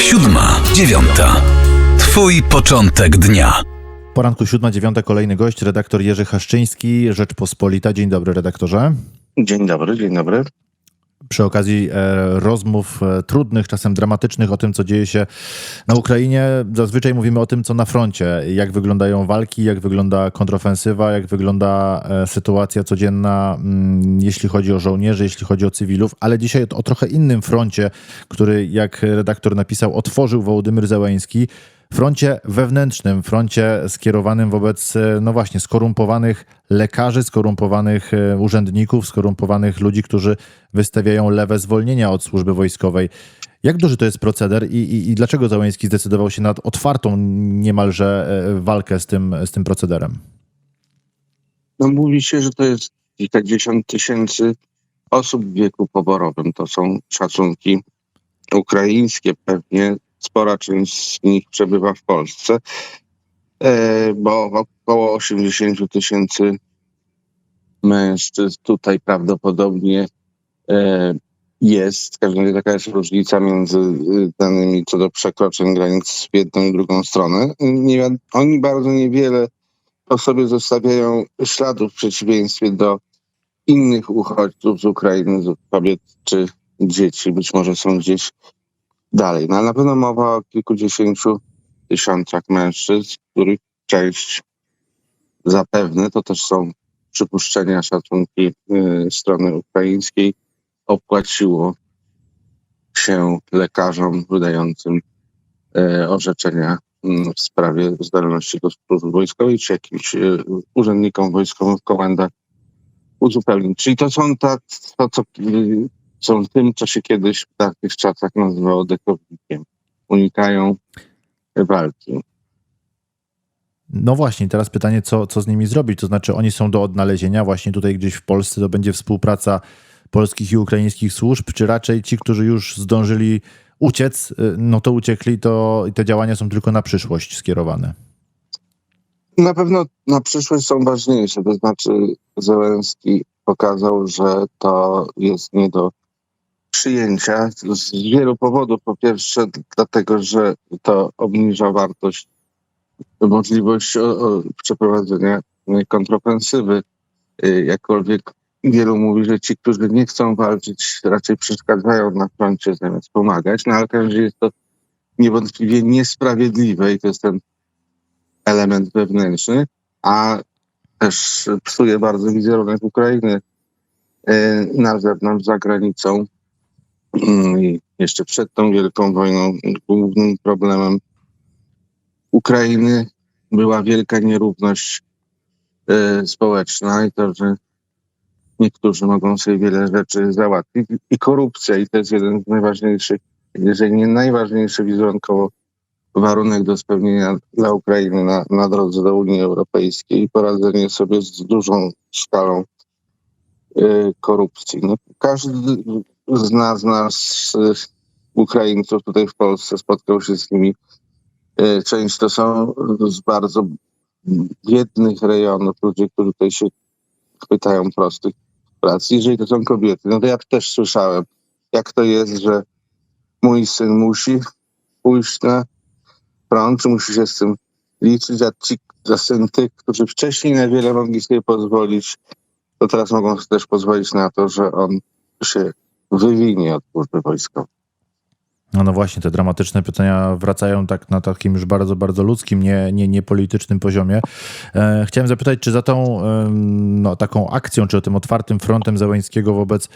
Siódma, dziewiąta. Twój początek dnia. Poranku siódma, dziewiąta, kolejny gość, redaktor Jerzy Haszczyński, Rzeczpospolita. Dzień dobry, redaktorze. Dzień dobry, dzień dobry. Przy okazji e, rozmów e, trudnych, czasem dramatycznych o tym, co dzieje się na Ukrainie, zazwyczaj mówimy o tym, co na froncie. Jak wyglądają walki, jak wygląda kontrofensywa, jak wygląda e, sytuacja codzienna, mm, jeśli chodzi o żołnierzy, jeśli chodzi o cywilów, ale dzisiaj o trochę innym froncie, który, jak redaktor napisał, otworzył Wołodymyr Zełański froncie wewnętrznym, froncie skierowanym wobec, e, no właśnie, skorumpowanych lekarzy, skorumpowanych e, urzędników, skorumpowanych ludzi, którzy wystawiają lewe zwolnienia od służby wojskowej. Jak duży to jest proceder i, i, i dlaczego Załęski zdecydował się na otwartą niemalże e, walkę z tym, z tym procederem? No mówi się, że to jest kilkadziesiąt tysięcy osób w wieku poborowym. To są szacunki ukraińskie pewnie spora część z nich przebywa w Polsce, e, bo około 80 tysięcy mężczyzn tutaj prawdopodobnie e, jest. W każdym razie taka jest różnica między y, danymi co do przekroczeń granic w jedną i drugą stronę. Nie, oni bardzo niewiele po sobie zostawiają śladów w przeciwieństwie do innych uchodźców z Ukrainy, kobiet czy dzieci. Być może są gdzieś dalej. No ale na pewno mowa o kilkudziesięciu tysiącach mężczyzn, których część zapewne, to też są przypuszczenia, szacunki y, strony ukraińskiej, opłaciło się lekarzom wydającym y, orzeczenia y, w sprawie zdolności do służby wojskowej, czy jakimś y, urzędnikom wojskowym w komendach uzupełnić. Czyli to są ta, to, co są tym, co się kiedyś w takich czasach nazywało dekownikiem. Unikają walki. No właśnie, teraz pytanie, co, co z nimi zrobić? To znaczy, oni są do odnalezienia właśnie tutaj gdzieś w Polsce, to będzie współpraca polskich i ukraińskich służb, czy raczej ci, którzy już zdążyli uciec, y, no to uciekli, to te działania są tylko na przyszłość skierowane? Na pewno na przyszłość są ważniejsze, to znaczy Zełenski pokazał, że to jest nie do przyjęcia z wielu powodów. Po pierwsze, dlatego, że to obniża wartość, możliwość przeprowadzenia kontrofensywy. Y, jakkolwiek wielu mówi, że ci, którzy nie chcą walczyć, raczej przeszkadzają na froncie zamiast pomagać, no ale każdy jest to niewątpliwie niesprawiedliwe i to jest ten element wewnętrzny, a też psuje bardzo wizerunek Ukrainy y, na zewnątrz, za granicą. I jeszcze przed tą wielką wojną głównym problemem Ukrainy była wielka nierówność y, społeczna i to, że niektórzy mogą sobie wiele rzeczy załatwić i korupcja i to jest jeden z najważniejszych, jeżeli nie najważniejszy wizerunkowo warunek do spełnienia dla Ukrainy na, na drodze do Unii Europejskiej i poradzenie sobie z dużą skalą y, korupcji. No, każdy z nas, nas Ukraińców tutaj w Polsce spotkał się z nimi. Y, część to są z bardzo biednych rejonów, ludzie, którzy tutaj się chwytają prostych prac. Jeżeli to są kobiety, no to ja też słyszałem, jak to jest, że mój syn musi pójść na czy musi się z tym liczyć, a ci za syn tych, którzy wcześniej na wiele mogli sobie pozwolić, to teraz mogą sobie też pozwolić na to, że on się wywinie od służby wojskowej. No, no właśnie, te dramatyczne pytania wracają tak na takim już bardzo, bardzo ludzkim, nie, nie, nie politycznym poziomie. E, chciałem zapytać, czy za tą e, no, taką akcją, czy tym otwartym frontem Zełańskiego wobec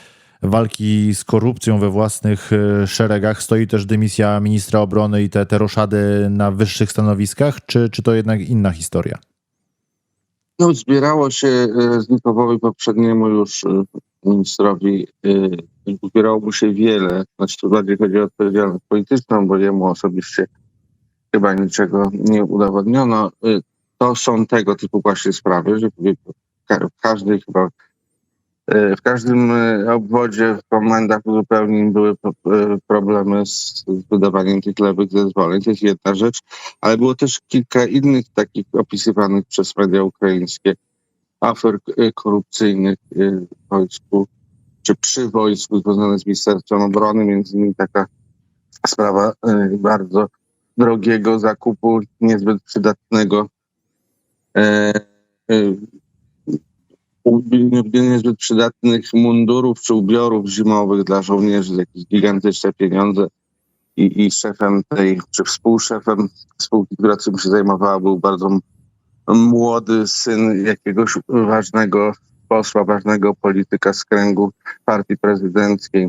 walki z korupcją we własnych e, szeregach stoi też dymisja ministra obrony i te, te roszady na wyższych stanowiskach, czy, czy to jednak inna historia? No, zbierało się e, Znikowowi poprzedniemu już e, ministrowi, zbierało mu się wiele, znaczy tu bardziej chodzi o odpowiedzialność polityczną, bo jemu osobiście chyba niczego nie udowodniono. To są tego typu właśnie sprawy, że w każdej chyba w każdym obwodzie, w komendach uzupełnień były problemy z wydawaniem tych lewych zezwoleń. To jest jedna rzecz, ale było też kilka innych takich opisywanych przez media ukraińskie afer korupcyjnych w wojsku, czy przy wojsku związanych z Ministerstwem Obrony, między innymi taka sprawa y, bardzo drogiego zakupu niezbyt przydatnego e, nie- niezbyt przydatnych mundurów czy ubiorów zimowych dla żołnierzy jakieś gigantyczne pieniądze. I, i szefem tej, czy współszefem spółki, która tym się zajmowała, był bardzo młody syn jakiegoś ważnego posła, ważnego polityka z kręgu partii prezydenckiej,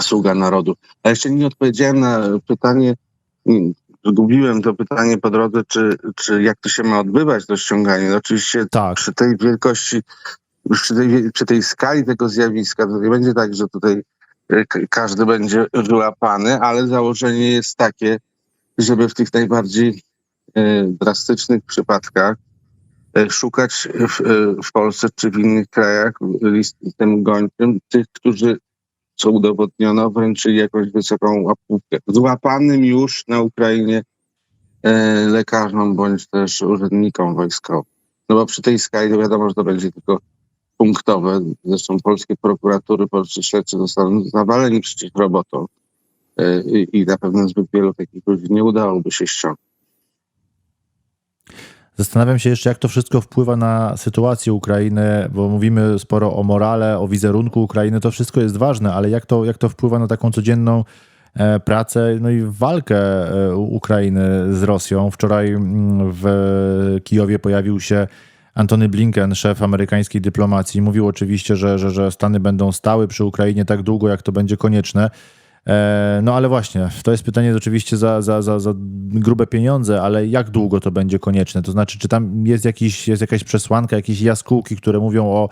sługa narodu. A jeszcze nie odpowiedziałem na pytanie, zgubiłem to pytanie po drodze, czy, czy jak to się ma odbywać, to ściąganie. No oczywiście Tak. przy tej wielkości, przy tej, przy tej skali tego zjawiska, to nie będzie tak, że tutaj e, każdy będzie wyłapany, ale założenie jest takie, żeby w tych najbardziej e, drastycznych przypadkach szukać w, e, w Polsce czy w innych krajach listem gończym tych, którzy co udowodniono, wręczyli jakąś wysoką łapówkę. Złapanym już na Ukrainie e, lekarzom bądź też urzędnikom wojskowym. No bo przy tej skali wiadomo, że to będzie tylko punktowe. Zresztą polskie prokuratury, polscy śledczy zostaną zawaleni przecież. E, I na pewno zbyt wielu takich ludzi nie udałoby się ściągnąć. Zastanawiam się jeszcze, jak to wszystko wpływa na sytuację Ukrainy, bo mówimy sporo o morale, o wizerunku Ukrainy, to wszystko jest ważne, ale jak to, jak to wpływa na taką codzienną e, pracę, no i walkę e, Ukrainy z Rosją. Wczoraj mm, w Kijowie pojawił się Antony Blinken, szef amerykańskiej dyplomacji. Mówił oczywiście, że, że, że Stany będą stały przy Ukrainie tak długo, jak to będzie konieczne. E, No ale właśnie, to jest pytanie oczywiście za, za, za, za grube pieniądze, ale jak długo to będzie konieczne? To znaczy, czy tam jest, jakiś, jest jakaś przesłanka, jakieś jaskółki, które mówią o,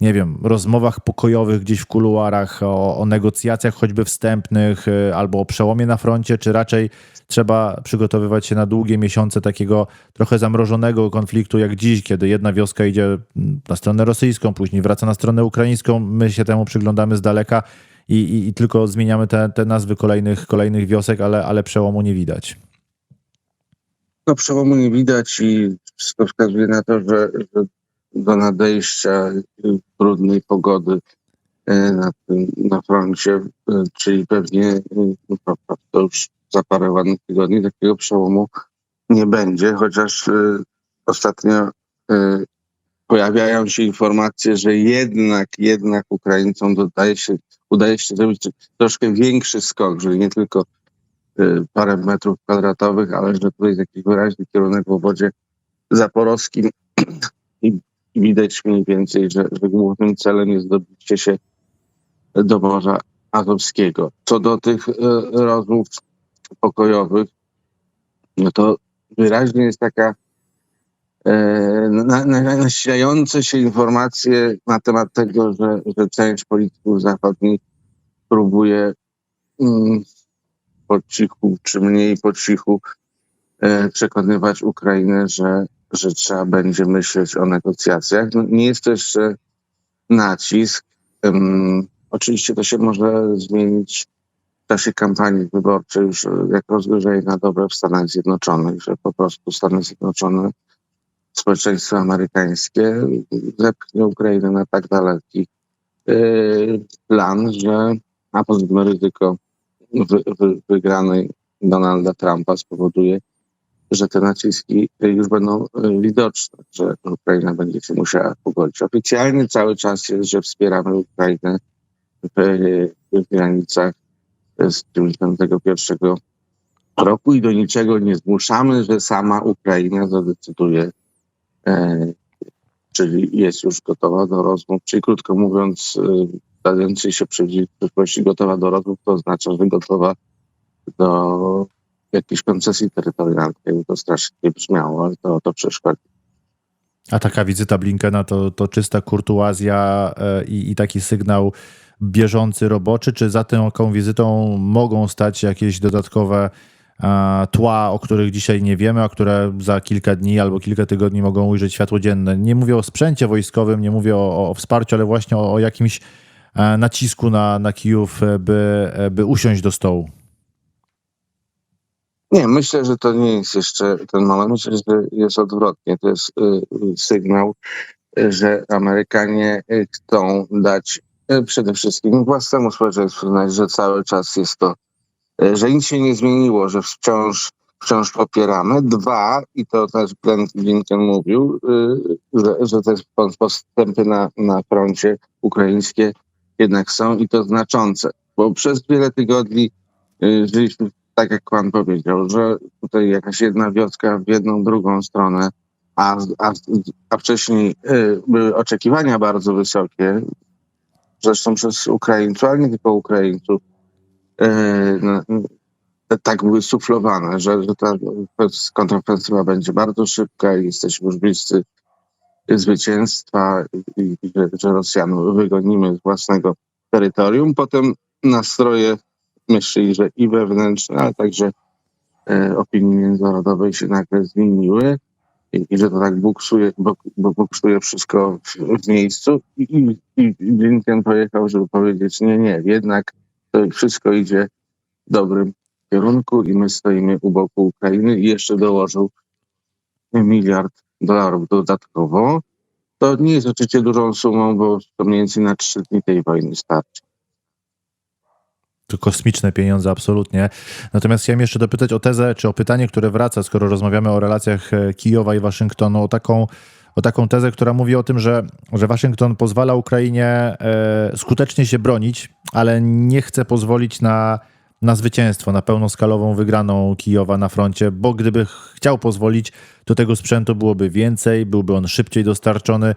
nie wiem, rozmowach pokojowych gdzieś w kuluarach, o, o negocjacjach choćby wstępnych, e, albo o przełomie na froncie, czy raczej trzeba przygotowywać się na długie miesiące takiego trochę zamrożonego konfliktu, jak dziś, kiedy jedna wioska idzie na stronę rosyjską, później wraca na stronę ukraińską, my się temu przyglądamy z daleka i, i, i tylko zmieniamy te, te nazwy kolejnych, kolejnych wiosek, ale, ale przełomu nie widać. No przełomu nie widać i wszystko wskazuje na to, że, że do nadejścia trudnej pogody y, na, tym, na froncie, y, czyli pewnie no, to, już za parę ładnych tygodni takiego przełomu nie będzie, chociaż ostatnio pojawiają się informacje, że jednak, jednak Ukraińcom dodaje się, udaje się zrobić troszkę większy skok, że nie tylko y, parę metrów kwadratowych, ale że tutaj jest jakiś wyraźny kierunek w obwodzie zaporowskim i, i widać mniej więcej, że, że głównym celem jest dobicie się do Morza Azowskiego. Co do tych y, rozmów pokojowych, no to wyraźnie jest taka na, nasilające się informacje na temat tego, że, że część polityków zachodnich próbuje mm, po cichu, czy mniej po cichu e, przekonywać Ukrainę, że, że trzeba będzie myśleć o negocjacjach. No, nie jest to jeszcze nacisk. Em, oczywiście to się może zmienić w czasie kampanii wyborczej już e, jak rozgorzeje na dobre w Stanach Zjednoczonych, że po prostu Stany Zjednoczone, społeczeństwo amerykańskie zepchnie Ukrainę na tak daleki e, plan, że a poza ryzyko wy, wy, wygranej Donalda Trumpa spowoduje, że te naciski już będą e, widoczne, że Ukraina będzie się musiała pogodzić. Oficjalnie cały czas jest, że wspieramy Ukrainę w, w granicach z 1991 roku i do niczego nie zmuszamy, że sama Ukraina zadecyduje, czyli jest już gotowa do rozmów, czyli krótko mówiąc, e, stający się przyszłości gotowa do rozmów, to oznacza, że gotowa do jakiejś koncesji terytorialnej. To strasznie brzmiało, ale to, to przeszkodzi. A taka wizyta Blinkena to, to czysta kurtuazja e, i, i taki sygnał bieżący, roboczy, czy za taką wizytą mogą stać jakieś dodatkowe e, tła, o których dzisiaj nie wiemy, a które za kilka dni albo kilka tygodni mogą ujrzeć światło dzienne. Nie mówię o sprzęcie wojskowym, nie mówię o, o wsparciu, ale właśnie o, o jakimś e, nacisku na, na Kijów, e, by, e, by usiąść do stołu. Nie, myślę, że to nie jest jeszcze ten moment. Myślę, że jest odwrotnie. To jest y, sygnał, y, że Amerykanie y, chcą dać przede wszystkim własnemu społeczeństwu znać, że cały czas jest to e, że nic się nie zmieniło, że wciąż, wciąż popieramy. Dwa, i to też Blinken mówił, y, że, że te postępy na, na froncie ukraińskie jednak są i to znaczące, bo przez wiele tygodni y, żyliśmy, tak jak pan powiedział, że tutaj jakaś jedna wioska w jedną, drugą stronę, a, a, a wcześniej y, były oczekiwania bardzo wysokie, zresztą przez Ukraińców, ale nie tylko Ukraińców, tak były suflowane, że, że ta kontrofensywa będzie bardzo szybka i jesteśmy już bliscy zwycięstwa i, że, że Rosjan wygonimy z własnego terytorium. Potem nastroje, myślę, że i wewnętrzne, ale także e, opinii międzynarodowej się nagle zmieniły i, i że to tak buksuje, bo, bo buksuje wszystko w, w miejscu i, i, i Blinken pojechał, żeby powiedzieć nie, nie, jednak to wszystko idzie w dobrym kierunku i my stoimy u boku Ukrainy i jeszcze dołożył miliard dolarów dodatkowo. To nie jest oczywiście dużą sumą, bo to mniej więcej na trzy dni tej wojny starczy. Kosmiczne pieniądze, absolutnie. Natomiast chciałem jeszcze dopytać o tezę, czy o pytanie, które wraca, skoro rozmawiamy o relacjach e, Kijowa i Waszyngtonu, o taką, o taką tezę, która mówi o tym, że, że Waszyngton pozwala Ukrainie e, skutecznie się bronić, ale nie chce pozwolić na, na zwycięstwo, na pełnoskalową wygraną Kijowa na froncie, bo gdyby chciał pozwolić, to tego sprzętu byłoby więcej, byłby on szybciej dostarczony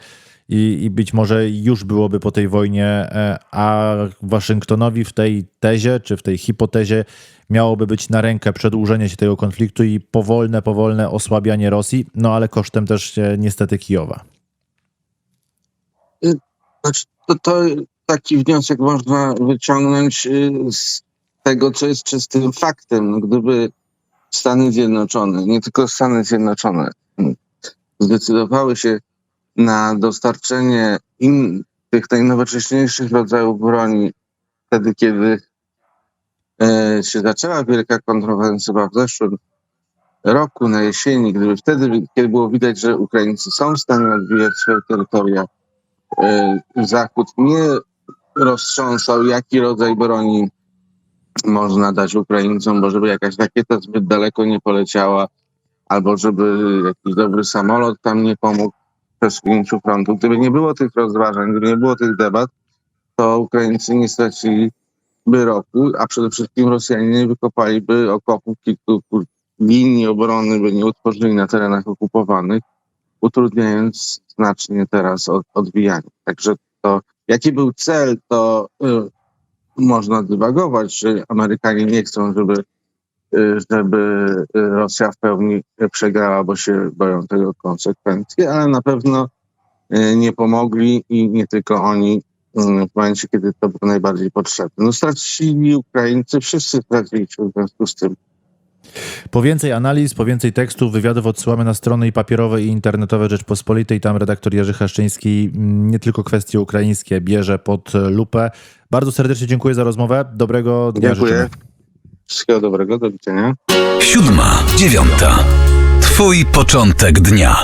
i, i być może już byłoby po tej wojnie, e, a Waszyngtonowi w tej tezie, czy w tej hipotezie miałoby być na rękę przedłużenie się tego konfliktu i powolne, powolne osłabianie Rosji, no ale kosztem też e, niestety Kijowa. Znaczy, to, to taki wniosek można wyciągnąć y, z tego, co jest czystym faktem. No, Gdyby Stany Zjednoczone, nie tylko Stany Zjednoczone, mm, zdecydowały się na dostarczenie im tych najnowocześniejszych rodzajów broni wtedy, kiedy e, się zaczęła wielka kontrowersywa w zeszłym roku na jesieni, gdyby wtedy, kiedy było widać, że Ukraińcy są w stanie odbijać swoje terytoria, e, Zachód nie roztrząsał, jaki rodzaj broni można dać Ukraińcom, bo żeby jakaś rakieta zbyt daleko nie poleciała, albo żeby jakiś dobry samolot tam nie pomógł w przesunięciu frontu. Gdyby nie było tych rozważań, gdyby nie było tych debat, to Ukraińcy nie straciliby roku, a przede wszystkim Rosjanie nie wykopaliby okopów kilku linii obrony, by nie utworzyli na terenach okupowanych, utrudniając znacznie teraz od, odbijanie. Także to, jaki był cel, to y, można dywagować, Amerykanie nie chcą, żeby, żeby y, Rosja w pełni przegrała, bo się boją tego konsekwencji, ale na pewno y, nie pomogli i nie tylko oni y, w momencie, kiedy to było najbardziej potrzebne. No stracili Ukraińcy, wszyscy straciliśmy w związku z tym. Po więcej analiz, po więcej tekstów, wywiadów odsyłamy na strony i papierowe, i internetowe Rzeczpospolitej. Tam redaktor Jerzy Haszczyński mm, nie tylko kwestie ukraińskie bierze pod lupę. Bardzo serdecznie dziękuję za rozmowę. Dobrego dnia Dziękuję. życzymy. Wszystkiego dobrego, do widzenia. Siódma, dziewiąta. Twój początek dnia.